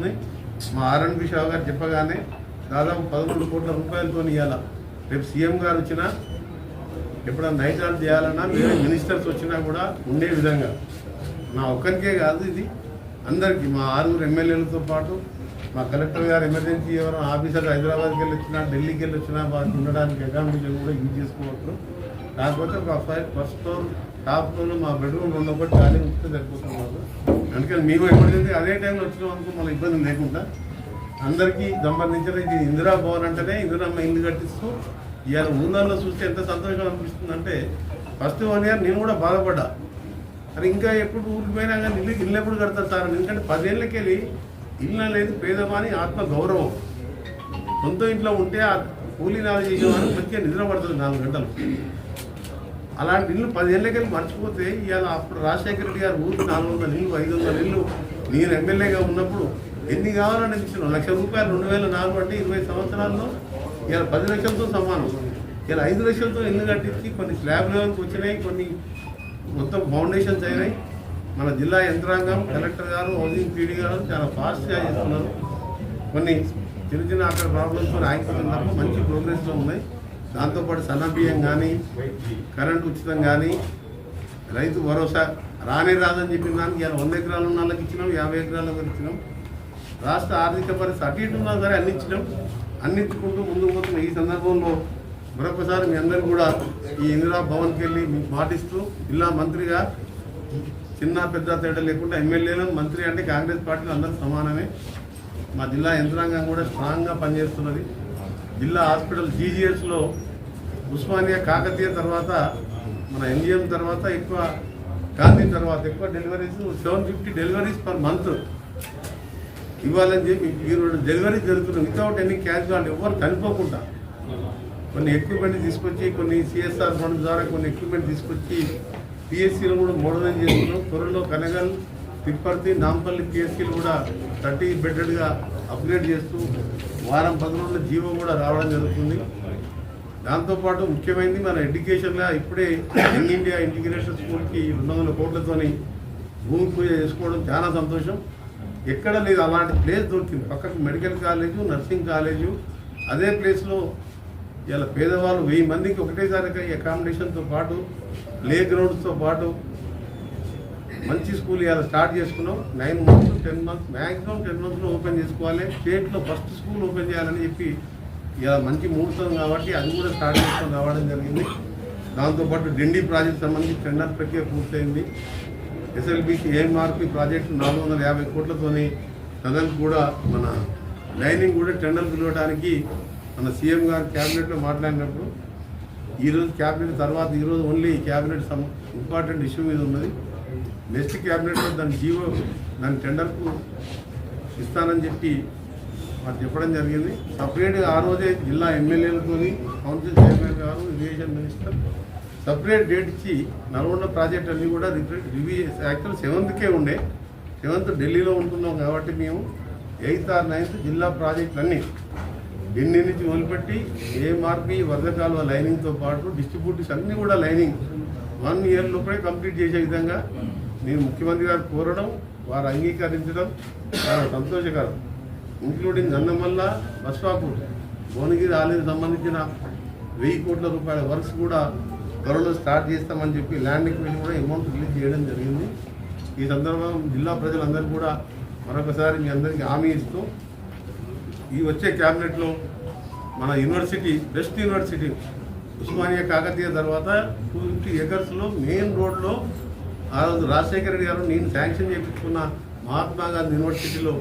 అవుతున్నాయి మా ఆర్ఎన్బి షా గారు చెప్పగానే దాదాపు పదమూడు కోట్ల రూపాయలతో ఇవ్వాల రేపు సీఎం గారు వచ్చినా ఎప్పుడన్నా నైట్ చేయాలన్నా మీరు మినిస్టర్స్ వచ్చినా కూడా ఉండే విధంగా. నా ఒక్కరికే కాదు ఇది. అందరికీ మా ఆరుగురు ఎమ్మెల్యేలతో పాటు మా కలెక్టర్ గారు ఎమర్జెన్సీ ఎవరైనా ఆఫీసర్ హైదరాబాద్కి వెళ్ళి వచ్చినా ఢిల్లీకి వెళ్ళి వచ్చినా వారికి ఉండడానికి అకామిడేషన్ కూడా యూజ్ చేసుకోవచ్చు. కాకపోతే ఒక ఫైవ్ ఫస్ట్ ఫ్లోర్ టాప్ ఫ్లోర్లో మా బెడ్రూమ్ రెండు ఒకటి ఖాళీ ఉంటే సరిపోతుంది అందుకని మీకు ఎమర్జెన్సీ అదే టైంలో వచ్చినాం అనుకో మళ్ళీ ఇబ్బంది లేకుండా అందరికీ సంబంధించిన ఇది ఇందిరా భవన్ అంటేనే ఇందిరామ్మ ఇల్లు కట్టిస్తూ ఇవాళ ఊళ్ళల్లో చూస్తే ఎంత సంతోషం అనిపిస్తుంది అంటే ఫస్ట్ వన్ ఇయర్ నేను కూడా బాధపడ్డా. అది ఇంకా ఎప్పుడు ఊరికి పోయినా కానీ ఇల్లు ఇల్లు ఎప్పుడు కడతారు సార్ ఎందుకంటే పదేళ్ళకి వెళ్ళి ఇల్లు అనేది పేదవాని ఆత్మ గౌరవం. సొంత ఇంట్లో ఉంటే ఆ కూలీ నాలు చేసేవాడిని మంచిగా నిద్ర పడుతుంది నాలుగు గంటలు. అలాంటి ఇల్లు పదేళ్ళకి మర్చిపోతే ఇవాళ అప్పుడు రాజశేఖర రెడ్డి గారు ఊరికి నాలుగు వందల ఇల్లు ఐదు వందల ఇల్లు నేను ఎమ్మెల్యేగా ఉన్నప్పుడు ఎన్ని కావాలని ఇచ్చిన లక్ష రూపాయలు రెండు వేల నాలుగు అంటే ఇరవై సంవత్సరాల్లో ఇలా పది లక్షలతో సమానం. ఇలా ఐదు లక్షలతో ఇల్లు కట్టించి కొన్ని స్లాబ్ లెవెల్కి వచ్చినాయి కొన్ని మొత్తం ఫౌండేషన్స్ అయినాయి. మన జిల్లా యంత్రాంగం కలెక్టర్ గారు హౌసింగ్ పీడీ గారు చాలా ఫాస్ట్గా చేస్తున్నారు. కొన్ని చిన్న చిన్న అక్కడ ప్రాబ్లమ్స్ ఆగిపోతున్నప్పుడు మంచి ప్రోగ్రెస్లో ఉన్నాయి. దాంతోపాటు సన్నబియ్యం కానీ కరెంట్ ఉచితం కానీ రైతు భరోసా రానే రాదని చెప్పిన దానికి వంద ఎకరాలు ఉన్న వాళ్ళకి ఇచ్చినాం యాభై ఎకరాలకు ఇచ్చినాం. రాష్ట్ర ఆర్థిక పరిస్థితి అటు ఇటు ఉన్నా సరే అన్ని ఇచ్చినాం. అన్ని ఇచ్చుకుంటూ ముందుకు పోతున్న ఈ సందర్భంలో మరొకసారి మీ అందరు కూడా ఈ ఇందిరా భవన్కి వెళ్ళి మీకు పాటిస్తూ జిల్లా మంత్రిగా చిన్న పెద్ద తేడా లేకుండా ఎమ్మెల్యేలు మంత్రి అంటే కాంగ్రెస్ పార్టీలు అందరూ సమానమే. మా జిల్లా యంత్రాంగం కూడా స్ట్రాంగ్గా పనిచేస్తున్నది. జిల్లా హాస్పిటల్ జీజీఎస్లో ఉస్మానియా కాకతీయ తర్వాత మన ఎన్జిఎం తర్వాత ఎక్కువ గాంధీ తర్వాత ఎక్కువ deliveries seven fifty deliveries per month ఇవ్వాలని చెప్పి ఈరోజు డెలివరీ జరుగుతున్నాయి. వితౌట్ ఎనీ క్యాజువాలిటీ ఎవరు చనిపోకుండా కొన్ని ఎక్విప్మెంట్ తీసుకొచ్చి కొన్ని సిఎస్ఆర్ ఫండ్ ద్వారా కొన్ని ఎక్విప్మెంట్ తీసుకొచ్చి పిఎస్సీలు కూడా మోడలైజ్ చేస్తున్నాం. త్వరలో కనగల్ తిప్పర్తి నాంపల్లి పిఎస్సీలు కూడా థర్టీ బెడ్డెడ్గా అప్గ్రేడ్ చేస్తూ వారం పది రోజుల జీవో కూడా రావడం జరుగుతుంది. దాంతోపాటు ముఖ్యమైనది మన ఎడ్యుకేషన్లో ఇప్పుడే యంగ్ ఇండియా ఇంటిగ్రేషన్ స్కూల్కి రెండు వందల కోట్లతోని భూమి పూజ చేసుకోవడం చాలా సంతోషం. ఎక్కడ లేదు అలాంటి ప్లేస్ దొరికింది. పక్కకు మెడికల్ కాలేజు నర్సింగ్ కాలేజు అదే ప్లేస్లో ఇలా పేదవాళ్ళు వెయ్యి మందికి ఒకటేసారిగా అకామిడేషన్తో పాటు ప్లే గ్రౌండ్స్తో పాటు మంచి స్కూల్ ఇవాళ స్టార్ట్ చేసుకున్నాం. Nine months ten months maximum ten మంత్స్లో ఓపెన్ చేసుకోవాలి. స్టేట్లో ఫస్ట్ స్కూల్ ఓపెన్ చేయాలని చెప్పి ఇలా మంచి ముహూర్తం కాబట్టి అది కూడా స్టార్ట్ చేసుకొని రావడం జరిగింది. దాంతోపాటు డిండి ప్రాజెక్ట్ సంబంధించి టెండర్ ప్రక్రియ పూర్తయింది. ఎస్ఎల్బిసి ఏఎంఆర్పి ప్రాజెక్టు నాలుగు వందల యాభై కోట్లతోని సదన్ కూడా మన లైనింగ్ కూడా టెండర్ పిలవడానికి మన సీఎం గారు క్యాబినెట్లో మాట్లాడినప్పుడు ఈరోజు క్యాబినెట్ తర్వాత ఈరోజు only cabinet some important issue మీద ఉన్నది. నెక్స్ట్ క్యాబినెట్లో దాని జీవో దాని టెండర్కు ఇస్తానని చెప్పి మాకు చెప్పడం జరిగింది. సపరేట్గా ఆ రోజే జిల్లా ఎమ్మెల్యేలతో కౌన్సిల్ చైర్మన్ గారు ఇరిగేషన్ మినిస్టర్ సపరేట్ డేట్ ఇచ్చి నల్గొండ ప్రాజెక్ట్ అన్నీ కూడా రివ్యూ చేసి యాక్చువల్ సెవెంత్కే ఉండే. సెవెంత్ ఢిల్లీలో ఉంటున్నాం కాబట్టి మేము ఎయిత్ ఆర్ నైన్త్ జిల్లా ప్రాజెక్టులు అన్నీ ఢిల్లీ నుంచి మొదలుపెట్టి ఏఎంఆర్పి వరద కాలువ లైనింగ్తో పాటు డిస్ట్రిబ్యూటర్స్ అన్నీ కూడా లైనింగ్ వన్ ఇయర్ లోపలే కంప్లీట్ చేసే విధంగా నేను ముఖ్యమంత్రి గారు కోరడం వారు అంగీకరించడం చాలా సంతోషకరం. ఇంక్లూడింగ్ గంధమల్ల బస్వాపూర్ భువనగిరి ఆలయం సంబంధించిన వెయ్యి కోట్ల రూపాయల వర్క్స్ కూడా త్వరలో స్టార్ట్ చేస్తామని చెప్పి ల్యాండ్ ఎక్విషన్ కూడా అమౌంట్ రిలీజ్ చేయడం జరిగింది. ఈ సందర్భం జిల్లా ప్రజలందరూ కూడా మరొకసారి మీ అందరికీ హామీ ఇస్తూ ఈ వచ్చే క్యాబినెట్లో మన university best university Osmania Kakatiya తర్వాత టూ ఫిఫ్టీ ఎకర్స్లో మెయిన్ రోడ్లో ఆ రోజు రాజశేఖర రెడ్డి గారు నేను శాంక్షన్ చేయించుకున్న మహాత్మా గాంధీ యూనివర్సిటీలో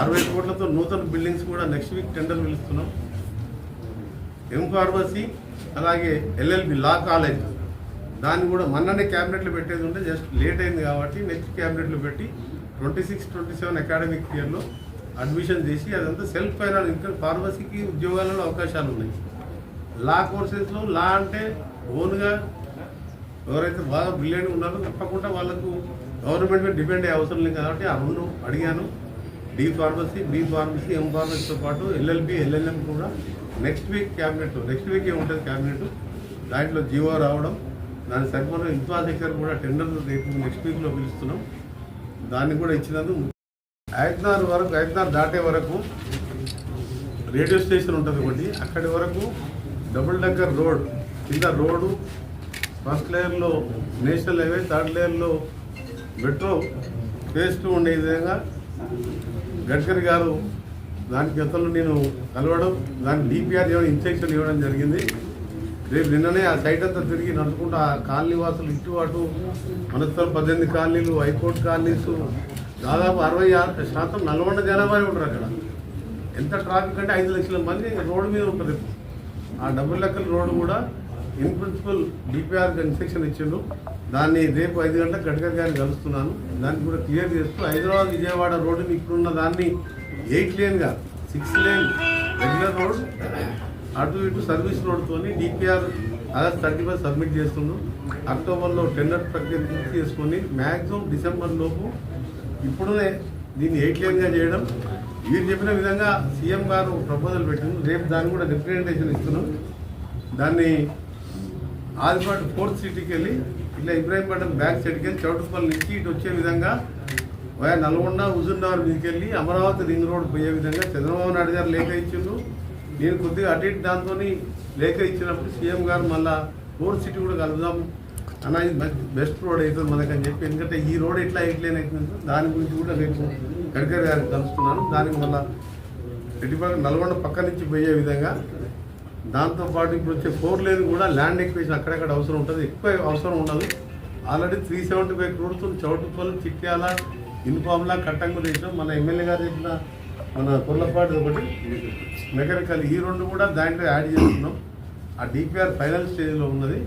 అరవై కోట్లతో నూతన బిల్డింగ్స్ కూడా నెక్స్ట్ వీక్ టెండర్ పిలుస్తున్నాం. ఎం ఫార్మసీ అలాగే ఎల్ఎల్బి లా కాలేజ్ దాన్ని కూడా మొన్ననే క్యాబినెట్లో పెట్టేది ఉంటే జస్ట్ లేట్ అయింది కాబట్టి నెక్స్ట్ క్యాబినెట్లో పెట్టి twenty six twenty seven academic ఇయర్లో అడ్మిషన్ చేసి అదంతా సెల్ఫ్ ఫైనాన్స్ ఇంకా ఫార్మసీకి ఉద్యోగాలలో అవకాశాలు ఉన్నాయి. లా కోర్సెస్లో లా అంటే ఓన్గా ఎవరైతే బాగా బ్రిలియంట్ ఉన్నారో తప్పకుండా వాళ్ళకు గవర్నమెంట్ మీద డిపెండ్ అయ్యే అవసరం లేదు కాబట్టి ఆ రెండు అడిగాను D pharmacy B pharmacy M ఫార్మసీతో పాటు ఎల్ఎల్బి ఎల్ఎల్ఎం కూడా next week cabinet next week ఉంటుంది క్యాబినెట్ దాంట్లో జీవో రావడం. దాని సరిపోయిన ఇన్ఫ్రాస్ట్రక్చర్ కూడా టెండర్ రేపు నెక్స్ట్ వీక్లో పిలుస్తున్నాం. దాన్ని కూడా ఇచ్చినందుకు ఐదున్నర వరకు ఐదున్నర దాటే వరకు రేడియో స్టేషన్ ఉంటుంది ఒకటి. అక్కడి వరకు డబుల్ డెక్కర్ రోడ్ కింద రోడ్డు ఫస్ట్ లేయర్లో నేషనల్ హైవే థర్డ్ లేయర్లో మెట్రో ఫేస్ టూ ఉండే విధంగా గడ్కరీ గారు దాని గతంలో నేను కలవడం దానికి డిపిఆర్ ఇవ్వడం ఇన్స్ట్రక్షన్ ఇవ్వడం జరిగింది. రేపు నిన్ననే ఆ సైట్ అంతా తిరిగి నడుచుకుంటూ ఆ కాలనీ వాసులు ఇటు అటు మనస్థలం పద్దెనిమిది కాలనీలు హైకోర్టు కాలనీస్ దాదాపు అరవై ఆరు శాతం నల్గొండ జనాభా ఉంటారు అక్కడ. ఎంత ట్రాఫిక్ అంటే ఐదు లక్షల మంది రోడ్డు మీద ఉంటుంది. ఆ డబుల్ లెక్కల రోడ్డు కూడా ఇన్ ప్రిన్సిపల్ డిపిఆర్ ఇన్స్ట్రక్షన్ ఇచ్చిండు. దాన్ని రేపు ఐదు గంటలకు గడ్కర్ గారిని కలుస్తున్నాను. దాన్ని కూడా క్లియర్ చేస్తూ హైదరాబాద్ విజయవాడ రోడ్డుని ఇప్పుడున్న దాన్ని ఎయిట్ లేన్గా సిక్స్ లేన్ రెగ్యులర్ రోడ్ అటు ఇటు service రోడ్తో DPR August thirty five submit చేస్తుండు. అక్టోబర్లో టెండర్ ప్రక్రియ పూర్తి చేసుకొని మ్యాక్సిమం డిసెంబర్ లోపు ఇప్పుడునే దీన్ని ఎయిట్ లేన్గా చేయడం. మీరు చెప్పిన విధంగా సీఎం గారు ప్రపోజల్ పెట్టింది రేపు దాన్ని కూడా రిప్రజెంటేషన్ ఇస్తున్నాం. దాన్ని ఆదిపాటు ఫోర్త్ సిటీకి వెళ్ళి ఇట్లా ఇబ్రాహీంపట్నం బ్యాక్ సైడ్కి వెళ్ళి చౌటుపల్లి నుంచి ఇటు వచ్చే విధంగా వయా నల్గొండ హుజూర్నగర్ మీదకి వెళ్ళి అమరావతి రింగ్ రోడ్ పోయే విధంగా చంద్రబాబు నాయుడు గారు లేఖ ఇచ్చిండు. నేను కొద్దిగా అటు ఇటు దాంతో లేఖ ఇచ్చినప్పుడు సీఎం గారు మళ్ళా ఫోర్త్ సిటీ కూడా కలుపుదాం అన్న ఇది బెస్ట్ రోడ్ అవుతుంది మనకని చెప్పి ఎందుకంటే ఈ రోడ్ ఎట్లా ఎట్లైన అవుతుందో దాని గురించి కూడా రేపు గడ్కరీ గారికి కలుస్తున్నాను. దానికి మళ్ళా ఎటుపక్క నల్గొండ పక్క నుంచి పోయే విధంగా దాంతోపాటు ఇప్పుడు వచ్చే ఫోర్ లేన్ కూడా ల్యాండ్ ఎక్వేషన్ అక్కడక్కడ అవసరం ఉంటుంది. ఎక్కువ అవసరం ఉండదు. Already three seventy five crores Choutuppal Chityal ఇన్ఫామ్లా కట్టంగు చేసిన మన ఎమ్మెల్యే గారు చెప్పిన మన కొల్లపాటు ఒకటి మెకానికల్ ఈ రెండు కూడా దాంట్లో యాడ్ చేస్తున్నాం. ఆ డిపిఆర్ ఫైనల్ స్టేజ్లో ఉన్నది.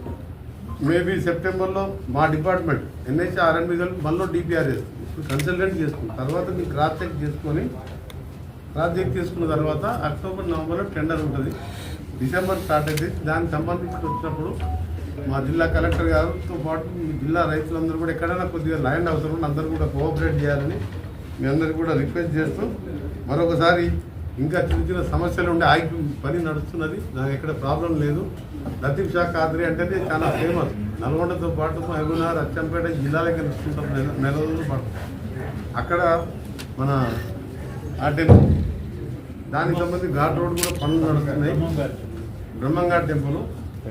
మేబీ సెప్టెంబర్లో మా డిపార్ట్మెంట్ ఎన్హెచ్ ఆర్ఎన్బి కలిపి మళ్ళీ డిపిఆర్ చేస్తుంది. ఇప్పుడు కన్సల్టెంట్ చేసుకుంటాం తర్వాత మీరు క్రాస్ చెక్ చేసుకొని క్రాస్ చెక్ చేసుకున్న తర్వాత అక్టోబర్ నవంబర్లో టెండర్ ఉంటుంది. డిసెంబర్ స్టార్ట్ అయితే దానికి సంబంధించి వచ్చినప్పుడు మా జిల్లా కలెక్టర్ గారితో పాటు జిల్లా రైతులందరూ కూడా ఎక్కడైనా కొద్దిగా ల్యాండ్ అవసరం ఉంటే అందరూ కూడా కోఆపరేట్ చేయాలని మీ అందరికీ కూడా రిక్వెస్ట్ చేస్తూ మరొకసారి ఇంకా చిన్న చిన్న సమస్యలు ఉండే ఆగి పని నడుస్తున్నది. నాకు ఎక్కడ ప్రాబ్లం లేదు. లతీఫ్ షా ఖాద్రి అంటేనే చాలా ఫేమస్. నల్గొండతో పాటు మహబూబ్నగర్ అచ్చంపేట జిల్లాలకి నడుస్తుంటాం నెల నెల రోజుల పాటు. అక్కడ మన ఆ దానికి సంబంధించి ఘాట్ రోడ్ కూడా పనులు నడుస్తున్నాయి. బ్రహ్మంగాడ్ టెంపుల్.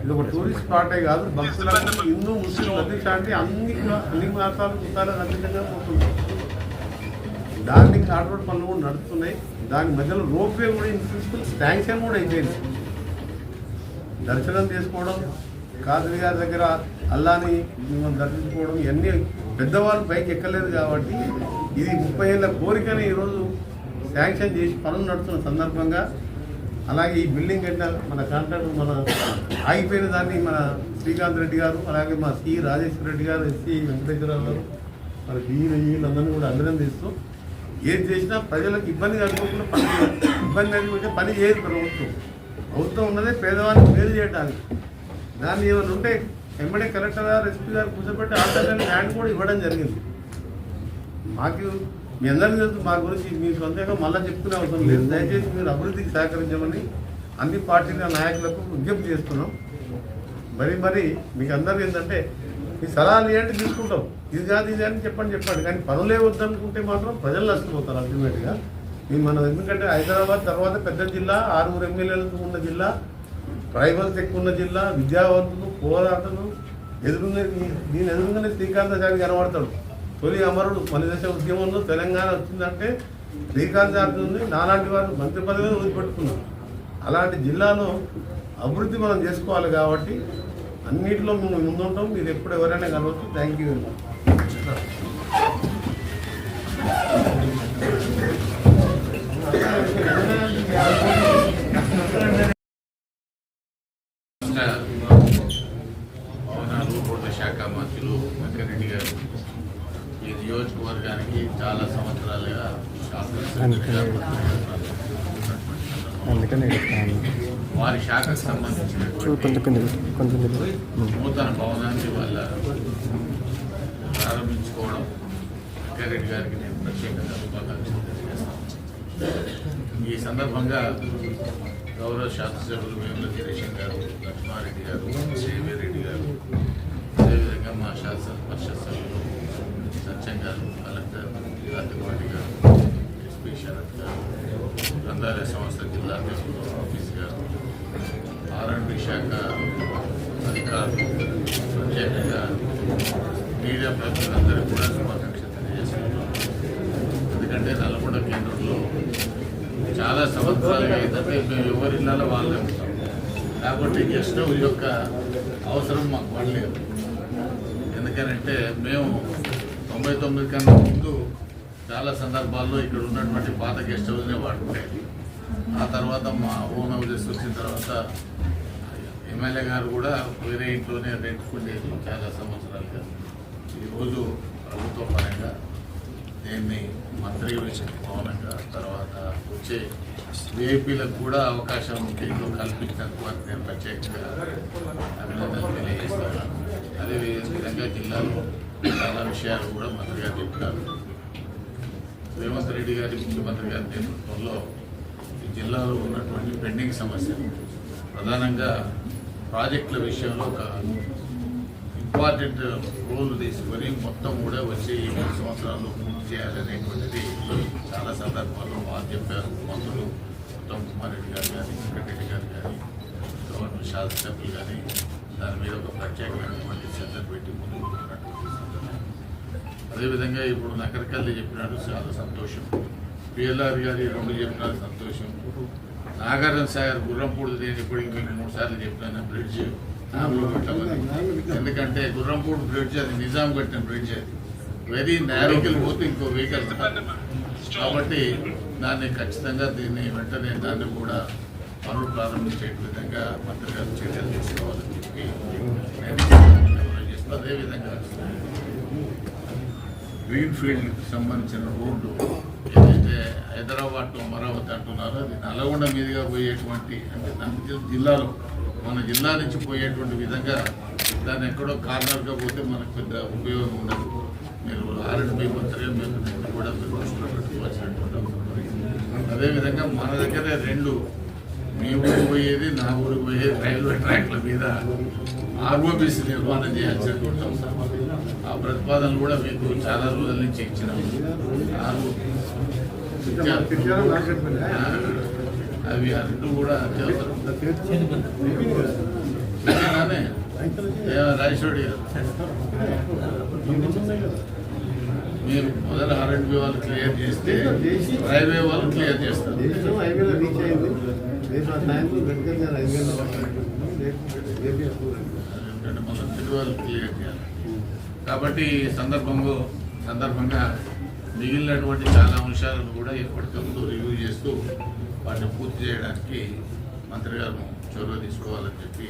ఇది ఒక టూరిస్ట్ స్పాటే కాదు. భక్తులకు హిందూ ముస్లిం ప్రతి అంటే అన్ని అన్ని మతాలు కుతాలు అతీతంగా పోతుంది దానికి ఘాట్ రోడ్ పనులు కూడా నడుస్తున్నాయి. దాని మధ్యలో రోప్ వే కూడా ఇన్ ప్రిన్సిపల్ శాంక్షన్ కూడా అయిపోయింది. దర్శనం చేసుకోవడం కాదరి గారి దగ్గర అల్లాని మిమ్మల్ని దర్శించుకోవడం ఇవన్నీ పెద్దవాళ్ళు పైకి ఎక్కలేదు కాబట్టి ఇది ముప్పై ఏళ్ళ కోరికని ఈరోజు శాంక్షన్ చేసి పనులు నడుతున్న సందర్భంగా అలాగే ఈ బిల్డింగ్ కట్టిన మన కాంట్రాక్ట్ మన ఆగిపోయిన దాన్ని మన శ్రీకాంత్ రెడ్డి గారు అలాగే మా సి రాజేశ్వర రెడ్డి గారు ఎస్సి వెంకటేశ్వరరావు గారు మన బిఈలు వీళ్ళందరినీ కూడా అభినందిస్తూ ఏది చేసినా ప్రజలకు ఇబ్బంది కలుగుకుండా పని ఇబ్బంది కలిగిపోతే పని చేయదు ప్రభుత్వం. ప్రభుత్వం ఉన్నదే పేదవాళ్ళకి మేలు చేయడానికి దాన్ని ఏమైనా ఉంటే ఎమ్మెల్యే కలెక్టర్ గారు ఎస్పీ గారు కూర్చోబెట్టి ఆర్డర్ ల్యాండ్ కూడా ఇవ్వడం జరిగింది. మాకు మీ అందరికీ తెలుసు మా గురించి మీ సొంతంగా మళ్ళీ చెప్పుకునే అవసరం లేదు. దయచేసి మీరు అభివృద్ధికి సహకరించమని అన్ని పార్టీల నాయకులకు విజ్ఞప్తి చేస్తున్నాం. మరి మరి మీకు అందరూ ఏంటంటే మీ సలహాలు ఏంటి తీసుకుంటాం. ఇది కాదు ఇది అని చెప్పండి చెప్పండి. కానీ పనులే వద్దనుకుంటే మాత్రం ప్రజలు నష్టపోతారు అల్టిమేట్గా. మీ మనం ఎందుకంటే హైదరాబాద్ తర్వాత పెద్ద జిల్లా ఆరుగురు ఎమ్మెల్యేలతో ఉన్న జిల్లా ట్రైబల్స్ ఎక్కువ ఉన్న జిల్లా విద్యావంతులు పోరాటలు ఎదురుగా నేను ఎదురుగానే శ్రీకాంతాచారి కనబడతాడు. తొలి అమరుడు మన ఉద్యమంలో తెలంగాణ వచ్చిందంటే శ్రీకాంతాచారి ఉంది నాలాంటి వారు మంత్రి పదవిని వదిలిపెట్టుకున్నారు. అలాంటి జిల్లాలో అభివృద్ధి మనం చేసుకోవాలి కాబట్టి అన్నింటిలో మేము ముందుంటాం మీరు ఎప్పుడు ఎవరైనా కలవచ్చు. థ్యాంక్ యూ వెరీ మచ్ శాఖ మంత్రులు వెంకరెడ్డి గారు. ఈ నియోజకవర్గానికి చాలా సంవత్సరాలుగా. అందుకనే వారి శాఖకు సంబంధించినటువంటి నూతన భవనాన్ని వాళ్ళ ప్రారంభించుకోవడం వెంకరెడ్డి గారికి నేను ప్రత్యేకంగా శుభాకాంక్షలు తెలియజేస్తాను. ఈ సందర్భంగా గౌరవ శాసనసభ్యులు వేముల కిరేషన్ గారు లక్ష్మారెడ్డి గారు సేవిరెడ్డి గారు అదేవిధంగా మా శాసన పరిషత్ సభ్యులు గారు కలెక్టర్ రాజపాటి గారు ఎస్పీ శరత్ గారు గ్రంథాలయ సంస్థ జిల్లా అధ్యక్షులు ఆఫీస్ గారు ఆర్ఎండ్బి శాఖ అధికారులు ప్రత్యేకంగా మీడియా ప్రతినిధులందరికీ కూడా శుభాకాంక్షలు తెలియజేస్తున్నాను ఎందుకంటే నల్గొండ కేంద్రంలో చాలా సంవత్సరాలుగా ఏంటంటే మేము ఎవరి ఇళ్ళలో వాళ్ళే ఉంటాం కాబట్టి గెస్ట్ హౌస్ యొక్క అవసరం మాకు పడలేదు ఎందుకనంటే మేము తొంభై తొమ్మిది కన్నా ముందు చాలా సందర్భాల్లో ఇక్కడ ఉన్నటువంటి పాత గెస్ట్ హౌస్నే వాడుకునేది. ఆ తర్వాత మా ఓన్ హౌసెస్ వచ్చిన తర్వాత ఎమ్మెల్యే గారు కూడా వేరే ఇంట్లోనే రెంట్కుండేది చాలా సంవత్సరాలుగా. ఈరోజు ప్రభుత్వ పరంగా దీన్ని మంత్రి భవనంగా తర్వాత వచ్చే విఐపీలకు కూడా అవకాశం దీంట్లో కల్పించినందుకు వారికి నేను ప్రత్యేకంగా అభినందనలు తెలియజేస్తాను అదే విధంగా జిల్లాలో చాలా విషయాలు కూడా మంత్రి గారు చెప్తారు. రేవంత్ రెడ్డి గారి ముఖ్యమంత్రి గారి నేతృత్వంలో ఈ జిల్లాలో ఉన్నటువంటి పెండింగ్ సమస్యలు ప్రధానంగా ప్రాజెక్టుల విషయంలో ఒక ఇంపార్టెంట్ రోల్ తీసుకొని మొత్తం కూడా వచ్చే ఈ మూడు సంవత్సరాల్లో పూర్తి చేయాలనేటువంటిది చాలా సందర్భాల్లో వారు చెప్పారు. మంత్రులు ఉత్తమ్ కుమార్ రెడ్డి గారు కానీ వెంకటరెడ్డి గారు కానీ గవర్నమెంట్ శాసనసభ్యులు కానీ దాని మీద ఒక ప్రత్యేకమైనటువంటి శ్రద్ధ పెట్టి ముందుకు అదేవిధంగా ఇప్పుడు నకరకల్లి చెప్పినాడు చాలా సంతోషం. పిఎల్ఆర్ గారి రెండు చెప్పినారు సంతోషం. నాగార్జున సాగర్ గుర్రంపూడి నేను ఇప్పటికి మీకు మూడు సార్లు చెప్పినాను బ్రిడ్జ్. ఎందుకంటే గుర్రంపూడి బ్రిడ్జ్ అది నిజాం కట్టిన బ్రిడ్జ్ అది. వెరీ నేరోకి పోతే ఇంకో వెహికల్ కాబట్టి దాన్ని ఖచ్చితంగా దీన్ని వెంటనే దాన్ని కూడా పనులు ప్రారంభించే విధంగా మంత్రి గారు చర్యలు తీసుకోవాలని చెప్పి నేను అదేవిధంగా గ్రీన్ఫీల్డ్కి సంబంధించిన రోడ్డు ఏదైతే హైదరాబాద్ అమరావతి అంటున్నారో అది నల్గొండ మీదుగా పోయేటువంటి అంటే నంద్యాల జిల్లాలో మన జిల్లా నుంచి పోయేటువంటి విధంగా దాన్ని ఎక్కడో కార్నర్గా పోతే మనకు పెద్ద ఉపయోగం ఉండదు. మీరు ఆర్ఎండ్బి మంత్రిగా మీరు కూడా మీరు దృష్టిలో పెట్టుకోవాల్సినటువంటి అదేవిధంగా మన దగ్గరే రెండు మీ ఊరికి పోయేది నా ఊరికి పోయేది రైల్వే ట్రాక్ల మీద ఆర్ఓబీసీ నిర్మాణం చేయాల్సినటువంటి అవసరం ఆ ప్రతిపాదనలు కూడా మీకు చాలా రోజుల నుంచి ఇచ్చినాము అవి రెండు కూడా అత్యవసరం. రాజేశ్వరి గారు. మీరు మొదట ఆర్ఎండ్బి వాళ్ళు క్లియర్ చేస్తే రైల్వే వాళ్ళు క్లియర్ చేస్తారు. ఎందుకంటే మన తిరువాళ్ళు క్లియర్ చేయాలి. కాబట్టి సందర్భంలో సందర్భంగా మిగిలినటువంటి చాలా అంశాలను కూడా ఎప్పటికప్పుడు రివ్యూ చేస్తూ వాటిని పూర్తి చేయడానికి మంత్రి గారు చొరవ తీసుకోవాలని చెప్పి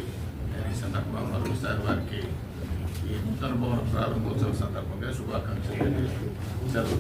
నేను ఈ సందర్భంగా మరొకసారి వారికి ఈ నూతన భవన ప్రారంభోత్సవ సందర్భంగా శుభాకాంక్షలు తెలియజేస్తూ సెలవు